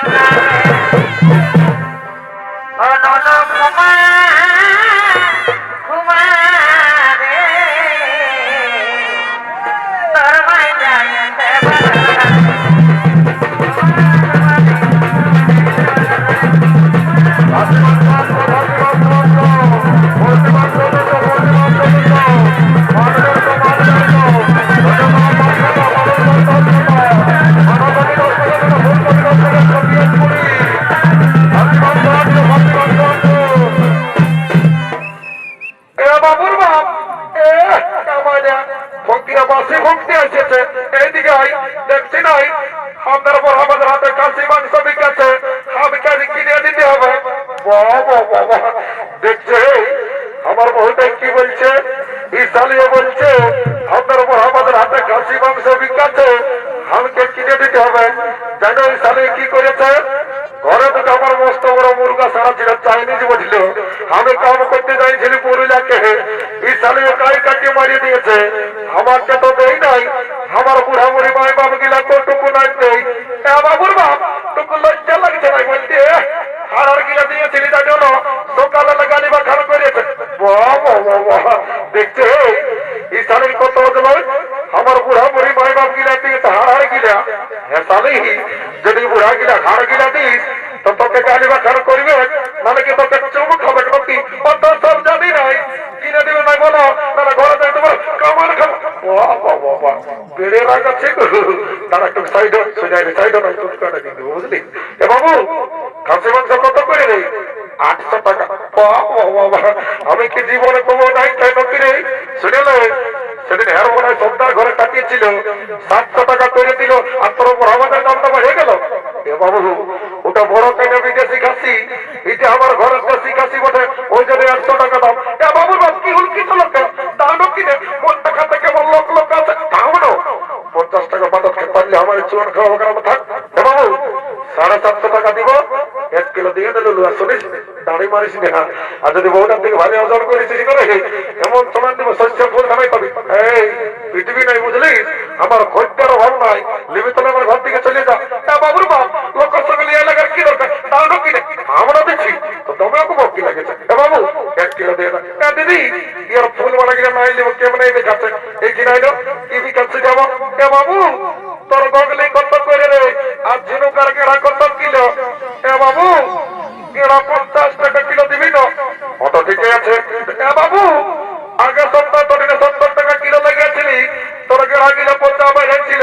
এ আপনার উপর আমাদের হাতে কাশি মাংস বিকাছে। আমি কাজে কিনে দিতে হবে। বাবা দেখছে আমার বহুটা কি বলছে? ইসালিও বলছে, আপনার উপর আমাদের হাতে কাশি মাংস বিকাছে আমাকে কিনে দিতে হবে। জানো ইসালি কি করেছে? ঘরে দুটো আমার মস্ত বড় মুরগা সারা ছিল, চাইনিজ বুঝল। আমি কাম করতে যাইছিলি পুরুলিয়াকে। এই সালে কাই কাটিয়ে মারিয়ে দিয়েছে। আমাকে তো দেই নাই। আমার বুড়া বুড়ি মাই বাবা গিলা দেই এ, বাবুর বাপ টুকু লজ্জা লাগছে নাই বলতে হাড়ার গিলা দিয়েছিলি তাই জন্য সকালে লাগানি বা খারাপ করেছে। দেখছে এই কত হলো আমার বুড়া বুড়ি মাই বাপ গিলা গিলা। গিলা গিলা তোকে গালি মানে তোকে খাবে সব জানি নাই। কিনে দিবে নাই বলো, তাহলে ঘরে খাব। তারা। আমি কি জীবনে কমো নাই তাই রে? শুনে সেদিন সন্ধ্যার ঘরে কাটিয়েছিল। সাতশো টাকা করে দিল, আর তোর উপর আমাদের দামটা হয়ে গেল। এ বাবু, ওটা বড় খাওয়া কেন থাক। বাবু, সাড়ে সাতশো টাকা দিব, এক কিলো দিয়ে দিল লুয়া, শুনিস? দাঁড়ি মারিস না আর যদি বউটার থেকে ভালো ওজন করিস করে এমন সময় দিব শস্য ফুল ধানাই পাবি। এই, পৃথিবী নাই বুঝলি? আমার খদ্দের অভাব নাই। লিবি আমার ঘর থেকে চলে যা। বাবুর বাপ, লোকের সঙ্গে লিয়ে লাগার কি দরকার? দাঁড়ো কিনে? আমরা দিচ্ছি। তো তোমরা খুব কি লাগেছে? বাবু, এক কিলো দিয়ে এ দিদি, ইয়ার ফুল মালা কিনা নাই লিব কেমন এই দেখাচ্ছে এই কিনাইলো কি বিকাচ্ছে যাব এ বাবু গগলে কত করে রে? আর ঝিনুকার কেড়া কত কিলো? এ বাবু কেড়া পঞ্চাশ টাকা কিলো দিবি না অত ঠিকই আছে। এ বাবু আগে সপ্তাহ তোর সত্তর টাকা কিলো লেগেছিলি তোর কেড়া কিলো পচা বাইরে ছিল।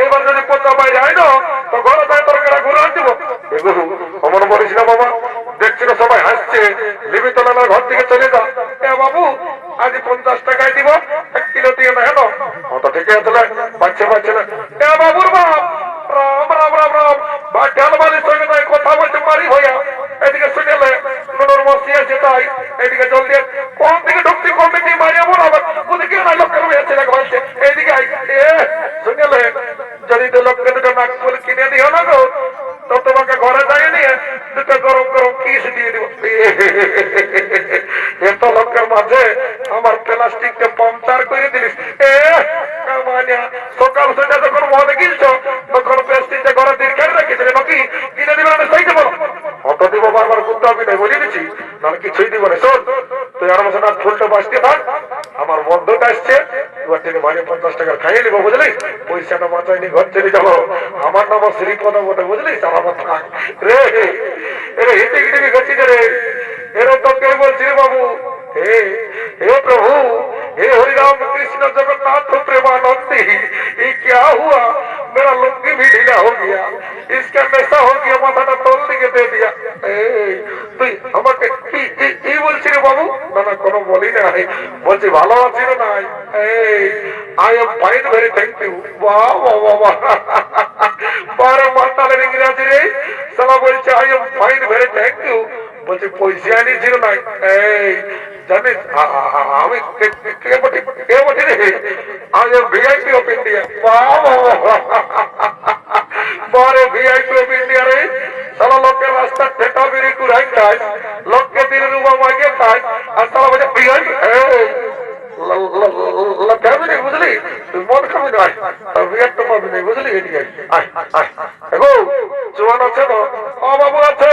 এইবার যদি পচা বাইরে হয় না তো ঘরে যায় তোর কেড়া ঘুরে আনছিব অমন বলিস না বাবা। দেখছিল সবাই হাসছে। লিবি তোলার ঘর থেকে চলে যা। এ বাবু, আজ পঞ্চাশ টাকায় দিব, এক কিলো দিয়ে না হেন অত ঠিকই আছে না পাচ্ছে পাচ্ছে না। এ বাবুর বাপ, রাম রাম রাম রাম। বা ঢালবালির সঙ্গে তাই কথা বলছে মারি হইয়া এদিকে শুনেলে নুনুর মসি আছে তাই, এদিকে জলদি। কোন দিকে ঢুকছি কোন দিকে মারিয়া না লোকের হয়েছে না বলছে এইদিকে শুনেলে যদি তো লোককে দুটো নাক ফুল কিনে দিও না গো, তো তোমাকে ঘরে যাই নিয়ে দুটো গরম গরম এত লোকের মাঝে আমার প্লাস্টিককে পাংচার করে দিলিস। সকাল সন্ধ্যা যখন মদে গিলছ তখন প্লাস্টিকটা ঘরে খেয়ে রেখেছিলে নাকি কিনে দিবে না সেই দেবো। অত দিব বারবার করতে হবে না বলে দিচ্ছি নাহলে কিছুই দিব না, শোন, তুই আর আমার ফুলটা বাঁচতে থাক, আমার বন্ধুটা আসছে এবার তিনি মানে পঞ্চাশ টাকা খাইয়ে নিবো বুঝলি পয়সাটা বাঁচাই নিয়ে ঘর চলে যাবো আমার নাম শ্রীপদ বটে বুঝলি সারা আমার থাক রে রে হিতে গিটে গেছি রে এরা তো কে বলছি রে বাবু हे हे प्रभु हे हरि राम कृष्ण जगन्नाथ प्रेमानंदी ये क्या हुआ मेरा लुंगी भी ढीला हो गया इसका नशा हो गया माथा तोल दिके दे दिया এই, তুই আমাকে কি কি- কি বলছি রে বাবু? না না কোনো বলি জানিস ঠেকা বেরি কুড়াই খায় লোককে দিন রুবা মাগে খায় আর সালা বলছে ভিআইপি খাবি নি বুঝলি তুই মদ খাবি না আর বিয়ার তো পাবি না বুঝলি এদিকে আয় আয় এগো জোয়ান আছে আছে তো ও বাবু আছে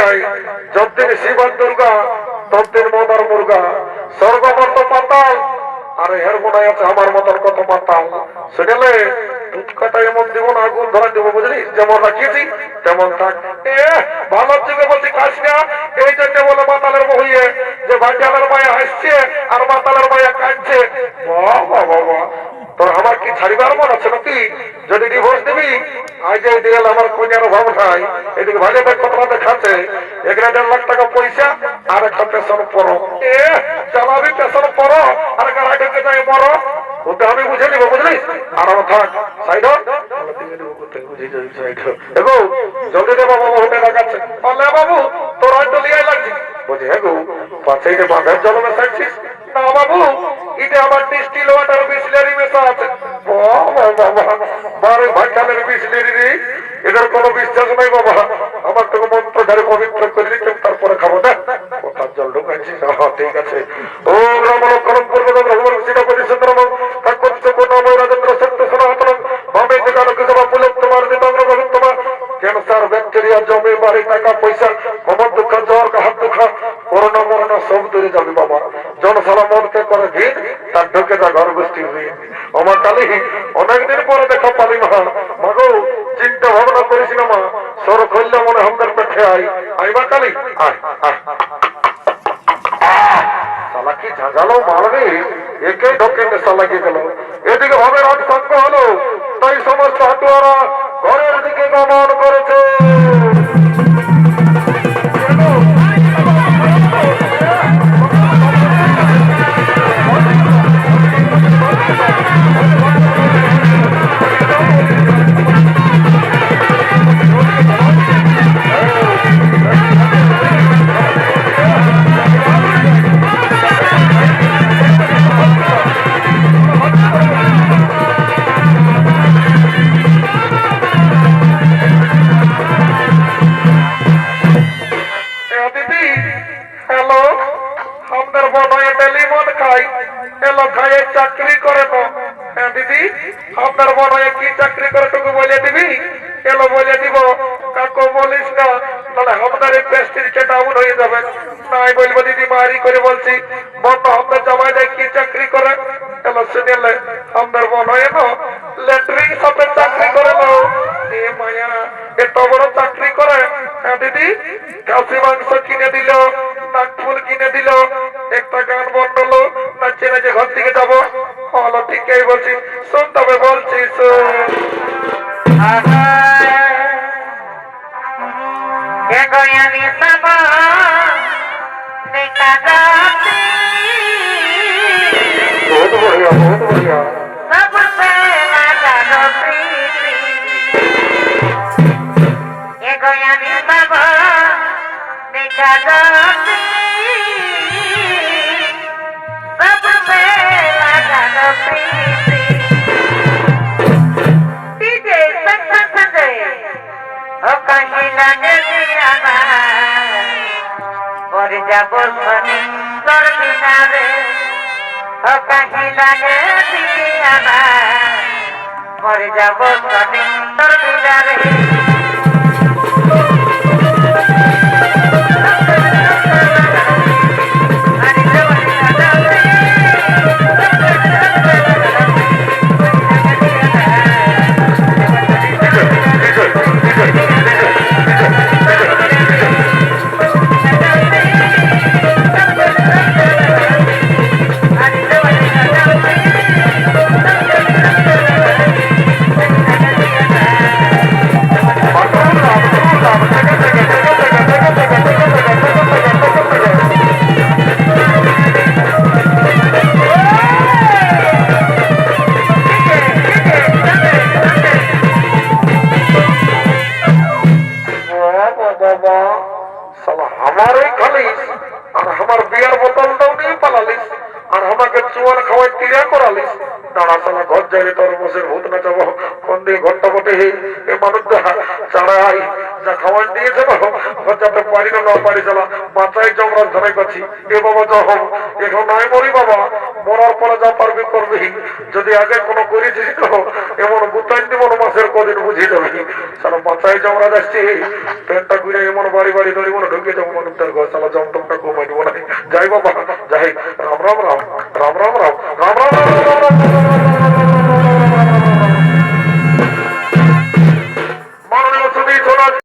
নাই। যতদিন শিবান দুর্গা, ততদিন মদার মুর্গা। স্বর্গ মর্ত পাতাল, আরে হের মনে আছে আমার মতন কত পাতাল। শুনেলে বলে মাতালের যে মায়া হাসছে আর মাতালের মায়া কাঁদছে। বাহ বাহ বাহ। তোর আমার কি ছাড়িবার মন আছে নাকি? যদি ডিভোর্স দিবি আজ এই দিয়াল আমার কন্যার অভাব নাই, এদিকে ভালো দেখ কত দেখাচ্ছে এখানে দেড় লাখ টাকা পয়সা আর একটা পেছন পড়ো চালাবি পেছন পড়ো আর যাই আমি বুঝে নিবো বুঝলি আর আমার থাক, সাইড দেখো জলদি দে বাবা হোটে লাগাচ্ছে বললে বাবু, তোর হয়তো লিয়াই লাগছে। হ্যাঁ গো পাশে বাঁধের জল মেশাচ্ছিস না বাবু এটা আমার ডিস্টিল ওয়াটার বিসলেরি মেশা আছে। বারে ভাইকালের বিসলেরি রে। এদের কোনো বিশ্বাস নাই বাবা। আমার তোকে মন্ত্র ধারে পবিত্র করে দিতে তারপরে খাব না কোথার জল ঢুকাচ্ছি না হ্যাঁ, ঠিক আছে। ও রাম লক্ষণ পূর্ব ভগবান সীতাপতি সুন্দরম কাকচ্ছ কোন রাজেন্দ্র সত্য সনাতন? ভাবে যেখানে সভা পুলক তোমার ভগত তোমার ক্যান্সার ব্যাকটেরিয়া জমে বাড়ি টাকা পয়সা কমর দুঃখ জ্বর হাত দুঃখ? করোনা মরোনা সব দূরে যাবে বাবা। মনকে করে ভিড় তার ঢুকে যা ঘর গোষ্ঠী হয়ে। আমার কালি অনেকদিন পরে দেখা পালি মা মাগো, চিন্তা ভাবনা করিস না মা, সর করলে মনে হামদার পেটে আই আইবা কালি? আয় হলো, তাই সমস্ত হাটুয়ারা ঘরের দিকে গমন করেছে। চাকরি করে তো হ্যাঁ দিদি, আপনার বনায় কি চাকরি করে টুকু বলে দিবি? এলো বলে দিব, কাকু, বলিস না। তাহলে আমাদের এই হয়ে যাবে। বলব, দিদি মারি করে বলছি বন্ধ জামাই দেয় কি চাকরি করে? এলো শুনেলে আমাদের বনায় না চাকরি করে এ চাকরি করে? হ্যাঁ দিদি, খাসি মাংস কিনে দিল নাকফুল কিনে দিল, একটা গান বন্ধলো নাচে নাচে ঘর থেকে যাব? হলো ঠিকই বলছি শোন তবে বলছি আমি দেখা যাচ্ছি বহুত যাব শনি তোর বিনারে ও কাহি লাগে দিয়ানা পরে যাব শনি তোর বিনারে মারই খালিস আর আমার বিয়ার বোতলটাও নিয়ে পালালিস, আর আমাকে চুয়ার খাওয়াই ক্রিয়া করালিস। দাঁড়া সালা ঘর যাই তোর বসে ভূত নাচাবো। কোন দিয়ে ঘরটা বটে হে, এ মানুষটা চাড়াই যা খাওয়ান দিয়েছে না যাতে পারি না পারি চালা বাঁচাই জমরাজ ধরে করছি এ বাবা যা হব এখন নাই মরি বাবা মরার পরে যা পারবি করবি যদি আগে কোনো করেছিস এমন গুতাই দিব মাসের কদিন বুঝিয়ে যাবি সালা বাঁচাই জমরাজ আসছি পেনটা ঘুরে এমন বাড়ি বাড়ি ধরে মনে ঢুকে যাব মানুষটার ঘর সালা জমটমটা কমাই দিব না যাই বাবা যাই রাম রাম রাম রাম রাম রাম রাম রাম রাম রাম রাম